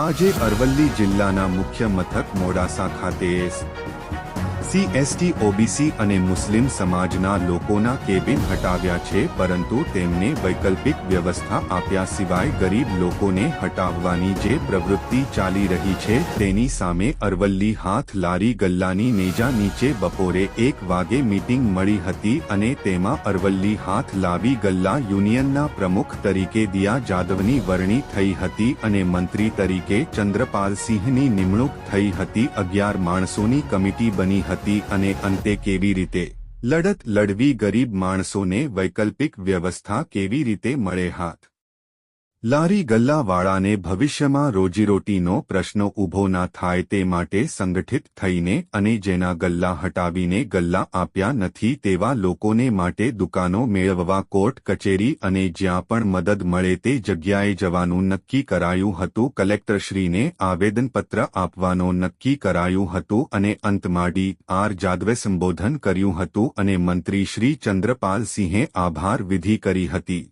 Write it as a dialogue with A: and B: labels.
A: આજે અરવલ્લી જિલ્લાના મુખ્ય મથક મોડાસા ખાતે સીએસટી, ઓબીસી અને મુસ્લિમ સમાજના લોકોના કેબિન હટાવ્યા છે, પરંતુ તેમને વૈકલ્પિક વ્યવસ્થા આપ્યા સિવાય ગરીબ લોકોને હટાવવાની જે પ્રવૃત્તિ ચાલી રહી છે, તેની સામે અરવલ્લી હાથ લારી ગલ્લાની નેજા નીચે બપોરે એક વાગે મીટિંગ મળી હતી અને તેમાં અરવલ્લી હાથ લાવી ગલ્લા યુનિયનના પ્રમુખ તરીકે દિયા જાદવની વરણી થઈ હતી અને મંત્રી તરીકે ચંદ્રપાલસિંહની નિમણૂક થઈ હતી. અગિયાર માણસોની કમિટી બની હતી અને અંતે કેવી રીતે? લડત લડવી ગરીબ માણસોને વૈકલ્પિક વ્યવસ્થા કેવી રીતે મળે હાથ? લારી ગલ્લાવાળાને ભવિષ્યમાં રોજીરોટીનો પ્રશ્ન ઊભો ના થાય તે માટે સંગઠિત થઈને અને જેના ગલ્લા હટાવીને ગલ્લા આપ્યા નથી તેવા લોકોને માટે દુકાનો મેળવવા કોર્ટ, કચેરી અને જ્યાં પણ મદદ મળે તે જગ્યાએ જવાનું નક્કી કરાયું હતું. કલેક્ટરશ્રીને આવેદનપત્ર આપવાનો નક્કી કરાયું હતું અને અંતમાં ડી. આર. જાદવે સંબોધન કર્યું હતું અને મંત્રી શ્રી ચંદ્રપાલસિંહે આભાર વિધિ કરી હતી.